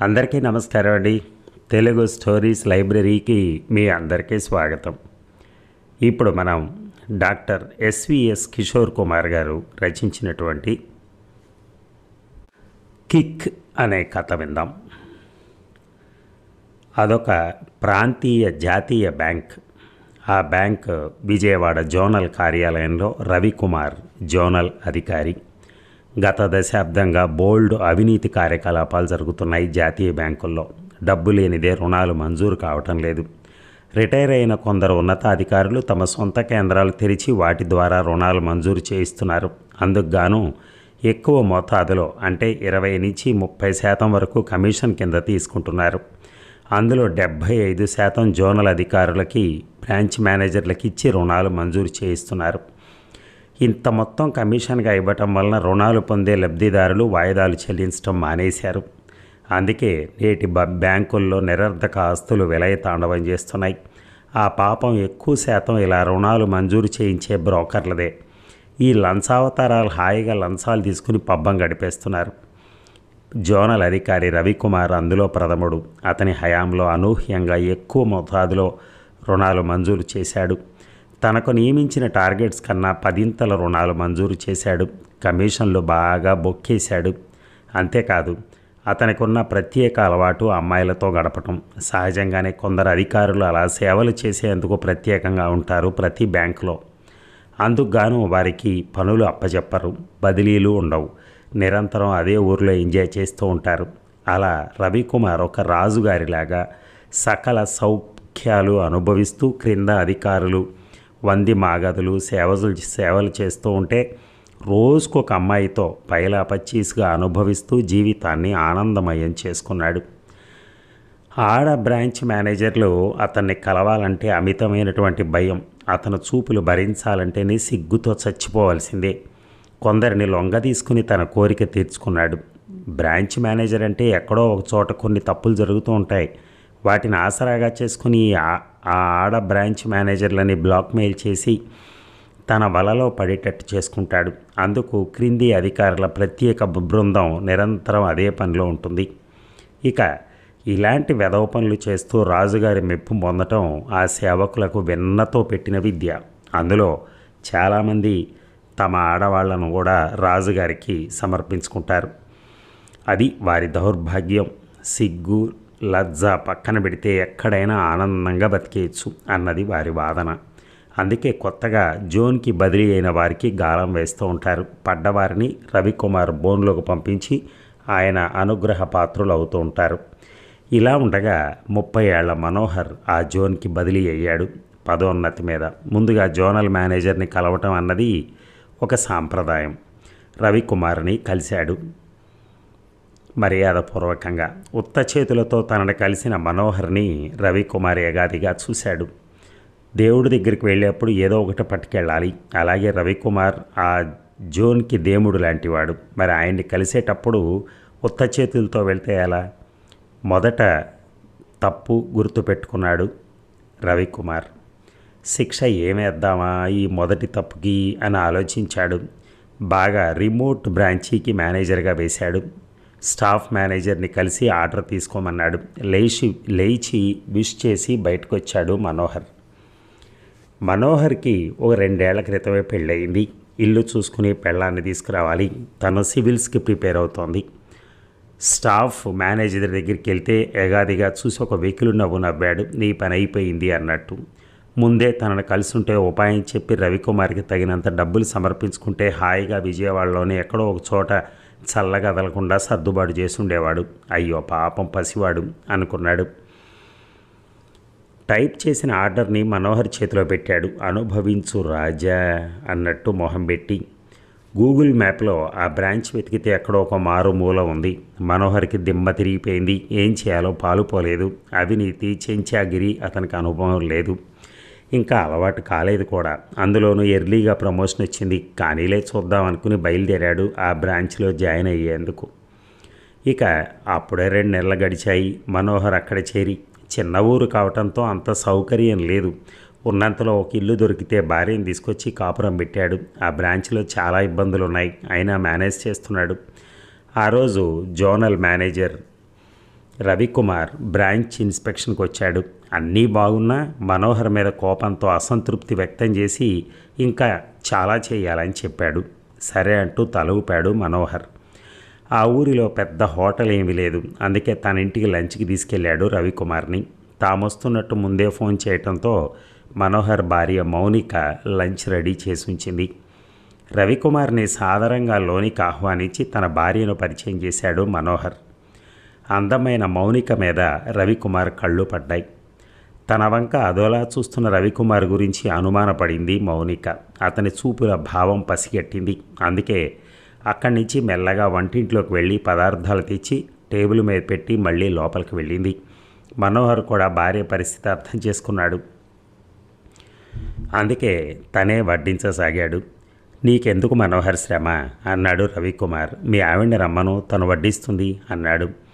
అందరికీ నమస్కారం అండి. తెలుగు స్టోరీస్ లైబ్రరీకి మీ అందరికీ స్వాగతం. ఇప్పుడు మనం డాక్టర్ ఎస్విఎస్ కిషోర్ కుమార్ గారు రచించినటువంటి కిక్ అనే కథ విందాం. అదొక ప్రాంతీయ జాతీయ బ్యాంక్. ఆ బ్యాంక్ విజయవాడ జోనల్ కార్యాలయంలో రవికుమార్ జోనల్ అధికారి. గత దశాబ్దంగా బోల్డ్ అవినీతి కార్యకలాపాలు జరుగుతున్నాయి జాతీయ బ్యాంకుల్లో. డబ్బు లేనిదే రుణాలు మంజూరు కావటం లేదు. రిటైర్ అయిన కొందరు ఉన్నతాధికారులు తమ సొంత కేంద్రాలు తెరిచి వాటి ద్వారా రుణాలు మంజూరు చేయిస్తున్నారు. అందుకుగాను ఎక్కువ మోతాదులో అంటే ఇరవై నుంచి ముప్పై శాతం వరకు కమిషన్ కింద తీసుకుంటున్నారు. అందులో డెబ్భై ఐదు శాతం జోనల్ అధికారులకి బ్రాంచ్ మేనేజర్లకి ఇచ్చి రుణాలు మంజూరు చేయిస్తున్నారు. ఇంత మొత్తం కమిషన్గా ఇవ్వటం వలన రుణాలు పొందే లబ్ధిదారులు వాయిదాలు చెల్లించడం మానేశారు. అందుకే నేటి బ బ్యాంకుల్లో నిరర్ధక ఆస్తులు విలయ తాండవం చేస్తున్నాయి. ఆ పాపం ఎక్కువ శాతం ఇలా రుణాలు మంజూరు చేయించే బ్రోకర్లదే. ఈ లంచావతారాలు హాయిగా లంచాలు తీసుకుని పబ్బం గడిపేస్తున్నారు. జోనల్ అధికారి రవికుమార్ అందులో ప్రథముడు. అతని హయాంలో అనూహ్యంగా ఎక్కువ మోతాదులో రుణాలు మంజూరు చేశాడు. తనకు నియమించిన టార్గెట్స్ కన్నా పదింతల రుణాలు మంజూరు చేశాడు. కమిషన్లు బాగా బొక్కేశాడు. అంతేకాదు అతనికున్న ప్రత్యేక అలవాటు అమ్మాయిలతో గడపటం. సహజంగానే కొందరు అధికారులు అలా సేవలు చేసేందుకు ప్రత్యేకంగా ఉంటారు ప్రతి బ్యాంకులో. అందుకుగాను వారికి పనులు అప్పచెప్పరు బదిలీలు ఉండవు. నిరంతరం అదే ఊరిలో ఎంజాయ్ చేస్తూ ఉంటారు. అలా రవికుమార్ ఒక రాజుగారిలాగా సకల సౌఖ్యాలు అనుభవిస్తూ క్రింద అధికారులు వంది మాగదులు సేవలు సేవలు చేస్తూ ఉంటే రోజుకొక అమ్మాయితో పైలా పచ్చీస్గా అనుభవిస్తూ జీవితాన్ని ఆనందమయం చేసుకున్నాడు. ఆడ బ్రాంచ్ మేనేజర్లు అతన్ని కలవాలంటే అమితమైనటువంటి భయం. అతను చూపులు భరించాలంటేనే సిగ్గుతో చచ్చిపోవాల్సిందే. కొందరిని లొంగ తీసుకుని తన కోరిక తీర్చుకున్నాడు. బ్రాంచ్ మేనేజర్ అంటే ఎక్కడో ఒక చోట కొన్ని తప్పులు జరుగుతూ ఉంటాయి. వాటిని ఆసరాగా చేసుకుని ఆ- ఆడ బ్రాంచ్ మేనేజర్లని బ్లాక్మెయిల్ చేసి తన వలలో పడేటట్టు చేసుకుంటాడు. అందుకు క్రింది అధికారుల ప్రత్యేక బృందం నిరంతరం అదే పనిలో ఉంటుంది. ఇక ఇలాంటి వెధవ పనులు చేస్తూ రాజుగారి మెప్పు పొందటం ఆ సేవకులకు వెన్నతో పెట్టిన విద్య. అందులో చాలామంది తమ ఆడవాళ్ళను కూడా రాజుగారికి సమర్పించుకుంటారు. అది వారి దౌర్భాగ్యం. సిగ్గు లజ్జ పక్కన పెడితే ఎక్కడైనా ఆనందంగా బతికేయచ్చు అన్నది వారి వాదన. అందుకే కొత్తగా జోన్కి బదిలీ అయిన వారికి గాలం వేస్తూ ఉంటారు. పడ్డవారిని రవికుమార్ బోన్లోకి పంపించి ఆయన అనుగ్రహ పాత్రులు అవుతూ ఉంటారు. ఇలా ఉండగా ముప్పై ఏళ్ళ మనోహర్ ఆ జోన్కి బదిలీ అయ్యాడు పదోన్నతి మీద. ముందుగా జోనల్ మేనేజర్ని కలవటం అన్నది ఒక సాంప్రదాయం. రవికుమార్ని కలిశాడు. మర్యాదపూర్వకంగా ఉత్త చేతులతో తనని కలిసిన మనోహర్ని రవికుమార్ ఎగాదిగా చూశాడు. దేవుడి దగ్గరికి వెళ్ళేప్పుడు ఏదో ఒకటి పట్టుకెళ్ళాలి. అలాగే రవికుమార్ ఆ జోన్కి దేవుడు లాంటివాడు. మరి ఆయన్ని కలిసేటప్పుడు ఉత్త చేతులతో వెళ్తే ఎలా? మొదట తప్పు గుర్తుపెట్టుకున్నాడు రవికుమార్. శిక్ష ఏమేద్దామా ఈ మొదటి తప్పుకి అని ఆలోచించాడు. బాగా రిమోట్ బ్రాంచీకి మేనేజర్గా వేశాడు. స్టాఫ్ మేనేజర్ని కలిసి ఆర్డర్ తీసుకోమన్నాడు. లేచి లేచి విష్ చేసి బయటకు వచ్చాడు మనోహర్. మనోహర్కి ఓ రెండేళ్ళ క్రితమే పెళ్ళయింది. ఇల్లు చూసుకుని పెళ్ళాన్ని తీసుకురావాలి. తను సివిల్స్కి ప్రిపేర్ అవుతోంది. స్టాఫ్ మేనేజర్ దగ్గరికి వెళ్తే ఎగాదిగా చూసి ఒక వెకిలు నవ్వు నవ్వాడు. నీ పని అయిపోయింది అన్నట్టు. ముందే తనను కలిసి ఉంటే ఉపాయం చెప్పి రవికుమార్కి తగినంత డబ్బులు సమర్పించుకుంటే హాయిగా విజయవాడలోనే ఎక్కడో ఒక చోట చల్లగా కదలకుండా సర్దుబాటు చేసి ఉండేవాడు. అయ్యో పాపం పసివాడు అనుకున్నాడు. టైప్ చేసిన ఆర్డర్ని మనోహర్ చేతిలో పెట్టాడు. అనుభవించు రాజా అన్నట్టు మొహం పెట్టి. గూగుల్ మ్యాప్లో ఆ బ్రాంచ్ వెతికితే ఎక్కడో ఒక మారుమూల ఉంది. మనోహర్కి దిమ్మ తిరిగిపోయింది. ఏం చేయాలో పాలుపోలేదు అవినీతి చెంచాగిరి అతనికి అనుభవం లేదు. ఇంకా అలవాటు కాలేదు కూడా. అందులోనూ ఎర్లీగా ప్రమోషన్ వచ్చింది. కానీలే చూద్దాం అనుకుని బయలుదేరాడు ఆ బ్రాంచ్లో జాయిన్ అయ్యేందుకు. ఇక అప్పుడే రెండు నెలలు గడిచాయి. మనోహర్ అక్కడ చేరి చిన్న ఊరు కావటంతో అంత సౌకర్యం లేదు. ఉన్నంతలో ఒక ఇల్లు దొరికితే భార్యను తీసుకొచ్చి కాపురం పెట్టాడు. ఆ బ్రాంచ్లో చాలా ఇబ్బందులు ఉన్నాయి అయినా మేనేజ్ చేస్తున్నాడు. ఆ రోజు జోనల్ మేనేజర్ రవికుమార్ బ్రాంచ్ ఇన్స్పెక్షన్కి వచ్చాడు అన్నీ బాగున్నా మనోహర్ మీద కోపంతో అసంతృప్తి వ్యక్తం చేసి ఇంకా చాలా చేయాలని చెప్పాడు. సరే అంటూ తల ఊపాడు మనోహర్. ఆ ఊరిలో పెద్ద హోటల్ ఏమీ లేదు. అందుకే తన ఇంటికి లంచ్కి తీసుకెళ్ళాడు రవికుమార్ని. తామొస్తున్నట్టు ముందే ఫోన్ చేయటంతో మనోహర్ భార్య మౌనిక లంచ్ రెడీ చేసి ఉంచింది. రవికుమార్ని సాదరంగా లోనికి ఆహ్వానించి తన భార్యను పరిచయం చేశాడు మనోహర్. అందమైన మౌనిక మీద రవికుమార్ కళ్ళు పడ్డాయి. తన వంక అదోలా చూస్తున్న రవికుమార్ గురించి అనుమానపడింది మౌనిక. అతని చూపుల భావం పసిగట్టింది. అందుకే అక్కడి నుంచి మెల్లగా వంటింట్లోకి వెళ్ళి పదార్థాలు తెచ్చి టేబుల్ మీద పెట్టి మళ్ళీ లోపలికి వెళ్ళింది. మనోహర్ కూడా భార్య పరిస్థితి అర్థం చేసుకున్నాడు. అందుకే తనే వడ్డించసాగాడు. నీకెందుకు మనోహర్ శ్రమ? అన్నాడు రవికుమార్. మీ ఆవిడ రమ్మను. తను వడ్డిస్తుంది అన్నాడు.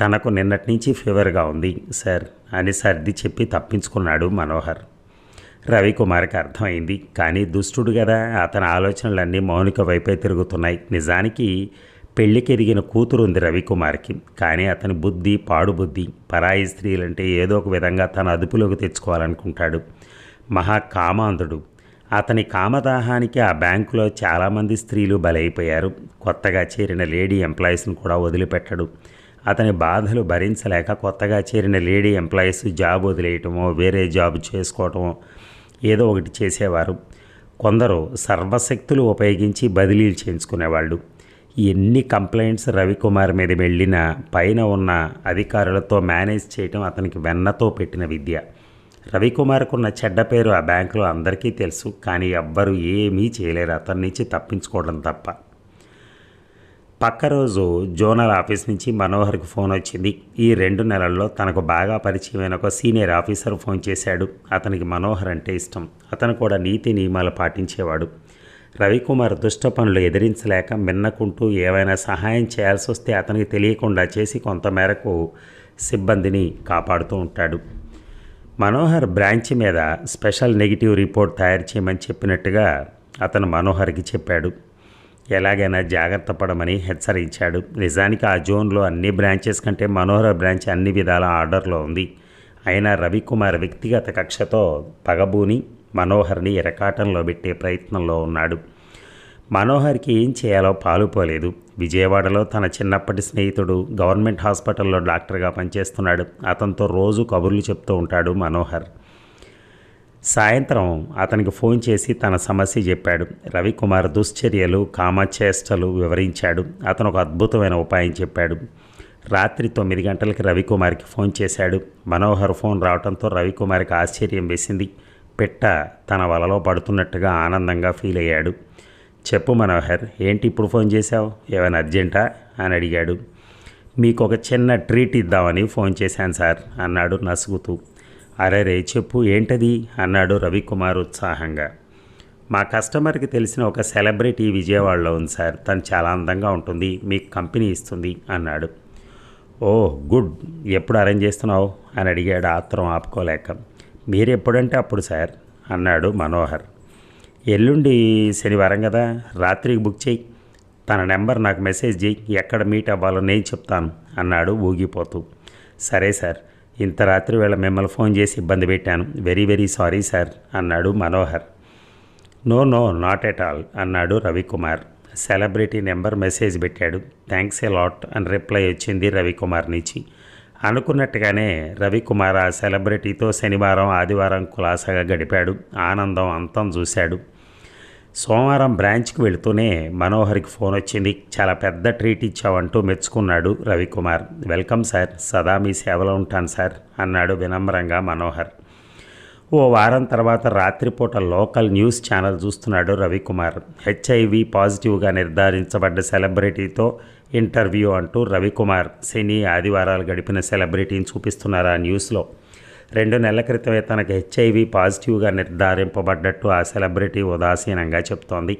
తనకు నిన్నటి నుంచి ఫీవర్గా ఉంది సార్ అని సర్ది చెప్పి తప్పించుకున్నాడు మనోహర్. రవికుమార్కి అర్థమైంది కానీ దుష్టుడు కదా అతని ఆలోచనలన్నీ మౌనిక వైపే తిరుగుతున్నాయి. నిజానికి పెళ్ళికి ఎదిగిన కూతురు ఉంది రవికుమార్కి కానీ అతని బుద్ధి పాడుబుద్ధి పరాయి స్త్రీలంటే ఏదో ఒక విధంగా తన అదుపులోకి తెచ్చుకోవాలనుకుంటాడు. మహా కామాంధుడు అతని కామదాహానికి ఆ బ్యాంకులో చాలామంది స్త్రీలు బలైపోయారు. కొత్తగా చేరిన లేడీ ఎంప్లాయీస్ని కూడా వదిలిపెట్టడు. అతని బాధలు భరించలేక కొత్తగా చేరిన లేడీ ఎంప్లాయీస్ జాబ్ వదిలేయటమో వేరే జాబ్ చేసుకోవటమో ఏదో ఒకటి చేసేవారు. కొందరు సర్వశక్తులు ఉపయోగించి బదిలీలు చేయించుకునేవాళ్ళు. ఎన్ని కంప్లైంట్స్ రవికుమార్ మీద వెళ్ళినా పైన ఉన్న అధికారులతో మేనేజ్ చేయటం అతనికి వెన్నతో పెట్టిన విద్య. రవికుమార్కున్న చెడ్డ పేరు ఆ బ్యాంకులో అందరికీ తెలుసు కానీ ఎవ్వరూ ఏమీ చేయలేరు. అతని నుంచి తప్పించుకోవడం తప్ప. పక్క రోజు జోనల్ ఆఫీస్ నుంచి మనోహర్కి ఫోన్ వచ్చింది. ఈ రెండు నెలల్లో తనకు బాగా పరిచయమైన ఒక సీనియర్ ఆఫీసర్ ఫోన్ చేశాడు. అతనికి మనోహర్ అంటే ఇష్టం. అతను కూడా నీతి నియమాలు పాటించేవాడు. రవికుమార్ దుష్ట పనులు ఎదిరించలేక మిన్నకుంటూ ఏవైనా సహాయం చేయాల్సి వస్తే అతనికి తెలియకుండా చేసి కొంతమేరకు సిబ్బందిని కాపాడుతూ ఉంటాడు. మనోహర్ బ్రాంచ్ మీద స్పెషల్ నెగిటివ్ రిపోర్ట్ తయారు చేయమని చెప్పినట్టుగా అతను మనోహర్కి చెప్పాడు. ఎలాగైనా జాగ్రత్త పడమని హెచ్చరించాడు. నిజానికి ఆ జోన్లో అన్ని బ్రాంచెస్ కంటే మనోహర్ బ్రాంచ్ అన్ని విధాల ఆర్డర్లో ఉంది. అయినా రవికుమార్ వ్యక్తిగత కక్షతో పగబూని మనోహర్ని ఎరకాటంలో పెట్టే ప్రయత్నంలో ఉన్నాడు. మనోహర్కి ఏం చేయాలో పాలుపోలేదు. విజయవాడలో తన చిన్నప్పటి స్నేహితుడు గవర్నమెంట్ హాస్పిటల్లో డాక్టర్గా పనిచేస్తున్నాడు. అతనితో రోజు కబుర్లు చెప్తూ ఉంటాడు మనోహర్. సాయంత్రం అతనికి ఫోన్ చేసి తన సమస్య చెప్పాడు. రవికుమార్ దుశ్చర్యలు కామచేష్టలు వివరించాడు. అతను ఒక అద్భుతమైన ఉపాయం చెప్పాడు. రాత్రి తొమ్మిది గంటలకి రవికుమార్కి ఫోన్ చేశాడు. మనోహర్ ఫోన్ రావడంతో రవికుమార్కి ఆశ్చర్యం వేసింది. పెట్ట తన వలలో పడుతున్నట్టుగా ఆనందంగా ఫీల్ అయ్యాడు. చెప్పు మనోహర్ ఏంటి ఇప్పుడు ఫోన్ చేశావు? ఏమైనా అర్జెంటా? అని అడిగాడు. మీకు ఒక చిన్న ట్రీట్ ఇద్దామని ఫోన్ చేశాను సార్ అన్నాడు నసుగుతూ. అరేరే చెప్పు ఏంటది? అన్నాడు రవికుమార్ ఉత్సాహంగా. మా కస్టమర్కి తెలిసిన ఒక సెలబ్రిటీ విజయవాడలో ఉంది సార్. తను చాలా అందంగా ఉంటుంది. మీకు కంపెనీ ఇస్తుంది అన్నాడు. ఓ గుడ్. ఎప్పుడు అరేంజ్ చేస్తున్నావు? అని అడిగాడు ఆత్రం ఆపుకోలేక. మీరు ఎప్పుడంటే అప్పుడు సార్ అన్నాడు మనోహర్. ఎల్లుండి శనివారం కదా? రాత్రికి బుక్ చేయి. తన నెంబర్ నాకు మెసేజ్ చేయి. ఎక్కడ మీట్ అవ్వాలో నేను చెప్తాను అన్నాడు ఊగిపోతూ. సరే సార్. ఇంత రాత్రి వేళ మిమ్మల్ని ఫోన్ చేసి ఇబ్బంది పెట్టాను. వెరీ వెరీ సారీ సార్ అన్నాడు Manohar. No no not at all అన్నాడు రవికుమార్. సెలబ్రిటీ నెంబర్ మెసేజ్ పెట్టాడు. థ్యాంక్స్ ఏ లాట్ అని రిప్లై వచ్చింది రవికుమార్ నుంచి. అనుకున్నట్టుగానే రవికుమార్ ఆ సెలబ్రిటీతో శనివారం ఆదివారం కులాసాగా గడిపాడు. ఆనందం అంతం చూశాడు. సోమవారం బ్రాంచ్కి వెళుతూనే మనోహర్కి ఫోన్ వచ్చింది. చాలా పెద్ద ట్రీట్ ఇచ్చావంటూ మెచ్చుకున్నాడు రవికుమార్. వెల్కమ్ సార్ సదా మీ సేవలో ఉంటాను సార్ అన్నాడు వినమ్రంగా మనోహర్. ఓ వారం తర్వాత రాత్రిపూట లోకల్ న్యూస్ ఛానల్ చూస్తున్నాడు రవికుమార్. హెచ్ఐవి పాజిటివ్గా నిర్ధారించబడ్డ సెలబ్రిటీతో ఇంటర్వ్యూ అంటూ రవికుమార్ శని ఆదివారాలు గడిపిన సెలబ్రిటీని చూపిస్తున్నారు ఆ న్యూస్లో? రెండు నెలల క్రితమే తనకు హెచ్ఐవి పాజిటివ్గా నిర్ధారింపబడ్డట్టు ఆ సెలబ్రిటీ ఉదాసీనంగా చెప్తోంది.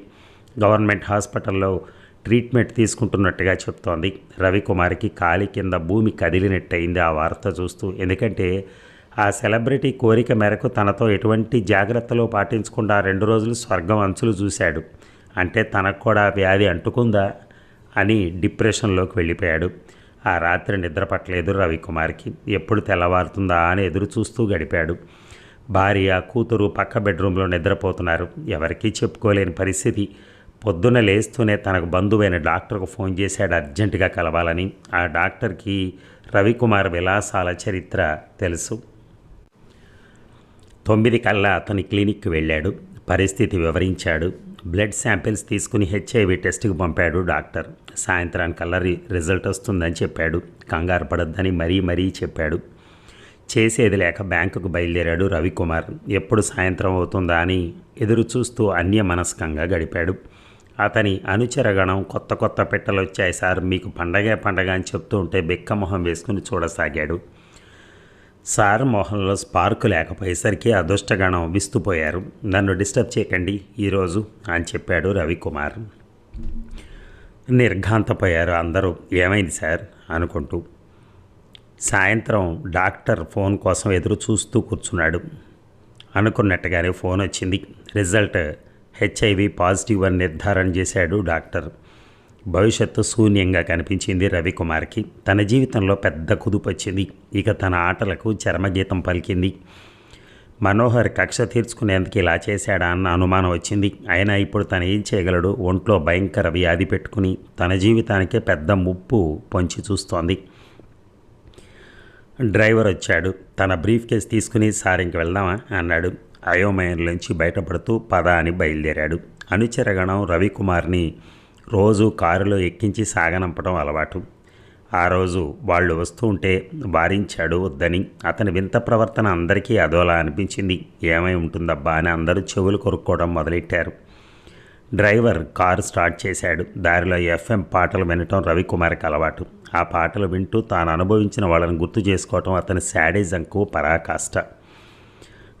గవర్నమెంట్ హాస్పిటల్లో ట్రీట్మెంట్ తీసుకుంటున్నట్టుగా చెప్తోంది. రవికుమార్కి కాలి కింద భూమి కదిలినట్టయింది ఆ వార్త చూస్తూ. ఎందుకంటే ఆ సెలబ్రిటీ కోరిక మేరకు తనతో ఎటువంటి జాగ్రత్తలు పాటించకుండా రెండు రోజులు స్వర్గం అంచులు చూశాడు. అంటే తనకు కూడా వ్యాధి అంటుకుందా అని డిప్రెషన్లోకి వెళ్ళిపోయాడు. ఆ రాత్రి నిద్రపట్టలేదు రవికుమార్కి. ఎప్పుడు తెల్లవారుతుందా అని ఎదురు చూస్తూ గడిపాడు. భార్య కూతురు పక్క బెడ్రూమ్లో నిద్రపోతున్నారు. ఎవరికీ చెప్పుకోలేని పరిస్థితి. పొద్దున లేస్తూనే తనకు బంధువైన డాక్టర్కు ఫోన్ చేశాడు అర్జెంటుగా కలవాలని. ఆ డాక్టర్కి రవికుమార్ విలాసాల చరిత్ర తెలుసు. తొమ్మిది కల్లా అతని క్లినిక్కి వెళ్ళాడు. పరిస్థితి వివరించాడు. బ్లడ్ శాంపిల్స్ తీసుకుని హెచ్ఐవి టెస్ట్కి పంపాడు డాక్టర్. సాయంత్రానికల్లా రి రిజల్ట్ వస్తుందని చెప్పాడు. కంగారు పడొద్దని మరీ మరీ చెప్పాడు. చేసేది లేక బ్యాంకుకు బయలుదేరాడు రవికుమార్. ఎప్పుడు సాయంత్రం అవుతుందా అని ఎదురు చూస్తూ అన్యమనస్కంగా గడిపాడు. అతని అనుచరగణం కొత్త కొత్త పెట్టెలు వచ్చాయి సార్. మీకు పండగే పండగ అని చెప్తూ ఉంటే బిక్కమొహం వేసుకుని చూడసాగాడు. సార్ మొహంలో స్పార్క్ లేకపోయేసరికి అదృష్టగణం విస్తుపోయారు. నన్ను డిస్టర్బ్ చేయకండి ఈరోజు అని చెప్పాడు రవికుమార్. నిర్ఘాంతపోయారు అందరూ. ఏమైంది సార్? అనుకుంటూ. సాయంత్రం డాక్టర్ ఫోన్ కోసం ఎదురు చూస్తూ కూర్చున్నాడు. అనుకున్నట్టుగానే ఫోన్ వచ్చింది. రిజల్ట్ హెచ్ఐవి పాజిటివ్ అని నిర్ధారణ చేశాడు డాక్టర్. భవిష్యత్తు శూన్యంగా కనిపించింది రవికుమార్కి. తన జీవితంలో పెద్ద కుదుపు వచ్చింది ఇక తన ఆటలకు చర్మగీతం పలికింది. మనోహర్ కక్ష తీర్చుకునేందుకు ఇలా చేశాడా అన్న అనుమానం వచ్చింది. అయినా ఇప్పుడు తను ఏం చేయగలడు? ఒంట్లో భయంకర వ్యాధి పెట్టుకుని తన జీవితానికే పెద్ద ముప్పు పొంచి చూస్తోంది. డ్రైవర్ వచ్చాడు. తన బ్రీఫ్ కేస్ తీసుకుని సార్ ఇంక వెళ్దామా? అన్నాడు. అయోమయంలోంచి బయటపడుతూ పద అని బయలుదేరాడు. అనుచరగణం రవికుమార్ని రోజు కారులో ఎక్కించి సాగనంపడం అలవాటు. ఆ రోజు వాళ్ళు వస్తూ ఉంటే వారించాడు వద్దని. అతని వింత ప్రవర్తన అందరికీ అదోలా అనిపించింది. ఏమై ఉంటుందబ్బా అని అందరూ చెవులు కొరుక్కోవడం మొదలెట్టారు. డ్రైవర్ కారు స్టార్ట్ చేశాడు. దారిలో ఎఫ్ఎం పాటలు వినటం రవికుమార్కి అలవాటు. ఆ పాటలు వింటూ తాను అనుభవించిన వాళ్ళని గుర్తు చేసుకోవటం అతని శాడిజంకు పరాకాష్ట.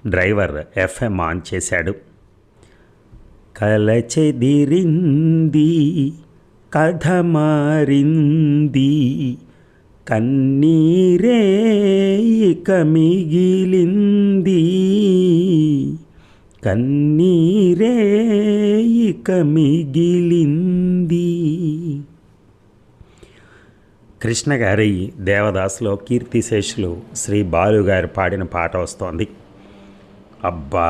డ్రైవర్ ఎఫ్ఎం ఆన్ చేశాడు. కలచెదిరింది కథ మారింది కన్నీరే ఇక మిగిలింది. కన్నీరే ఇక మిగిలింది. కృష్ణ గారి దేవదాసులో కీర్తిశేషులు శ్రీ బాలుగారు పాడిన పాట వస్తోంది. అబ్బా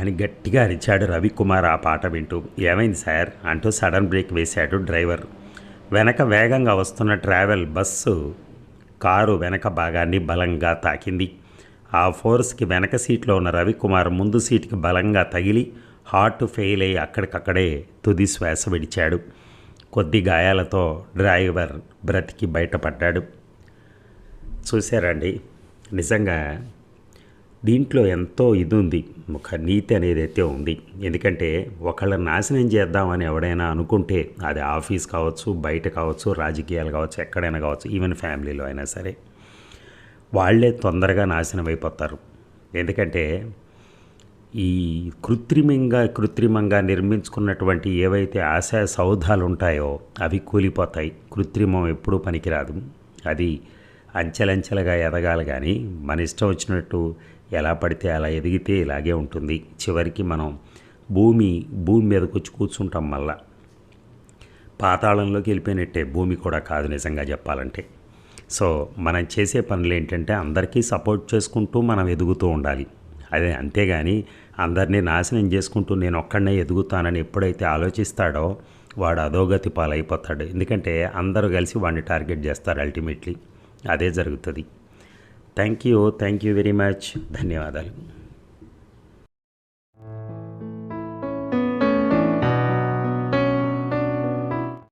అని గట్టిగా అరిచాడు రవికుమార్ ఆ పాట వింటూ. ఏమైంది సార్? అంటూ సడన్ బ్రేక్ వేశాడు డ్రైవర్. వెనక వేగంగా వస్తున్న ట్రావెల్ బస్సు కారు వెనక భాగాన్ని బలంగా తాకింది. ఆ ఫోర్స్కి వెనక సీట్లో ఉన్న రవికుమార్ ముందు సీటుకి బలంగా తగిలి హార్ట్ ఫెయిల్ అయ్యి అక్కడికక్కడే తుది శ్వాస విడిచాడు. కొద్ది గాయాలతో డ్రైవర్ బ్రతికి బయటపడ్డాడు. చూశారండి నిజంగా దీంట్లో ఎంతో ఇది ఉంది ఒక నీతి అనేది అయితే ఉంది. ఎందుకంటే ఒకళ్ళని నాశనం చేద్దామని ఎవడైనా అనుకుంటే అది ఆఫీస్ కావచ్చు బయట కావచ్చు రాజకీయాలు కావచ్చు ఎక్కడైనా కావచ్చు ఈవెన్ ఫ్యామిలీలో అయినా సరే వాళ్ళే తొందరగా నాశనం అయిపోతారు. ఎందుకంటే ఈ కృత్రిమంగా కృత్రిమంగా నిర్మించుకున్నటువంటి ఏవైతే ఆశా సౌధాలు ఉంటాయో అవి కూలిపోతాయి. కృత్రిమం ఎప్పుడూ పనికిరాదు. అది అంచెలంచెలుగా ఎదగాలి కానీ మన ఇష్టం వచ్చినట్టు ఎలా పడితే అలా ఎదిగితే ఇలాగే ఉంటుంది. చివరికి మనం భూమి భూమి మీదకి వచ్చి కూర్చుంటాం మళ్ళా. పాతాళంలోకి వెళ్ళిపోయినట్టే భూమి కూడా కాదు నిజంగా చెప్పాలంటే. సో మనం చేసే పనులు ఏంటంటే అందరికీ సపోర్ట్ చేసుకుంటూ మనం ఎదుగుతూ ఉండాలి. అదే అంతేగాని అందరినీ నాశనం చేసుకుంటూ నేను ఒక్కడనే ఎదుగుతానని ఎప్పుడైతే ఆలోచిస్తాడో వాడు అధోగతి పాలైపోతాడు. ఎందుకంటే అందరూ కలిసి వాడిని టార్గెట్ చేస్తారు అల్టిమేట్లీ. అదే జరుగుతుంది. thank you thank you very much ధన్యవాదాలు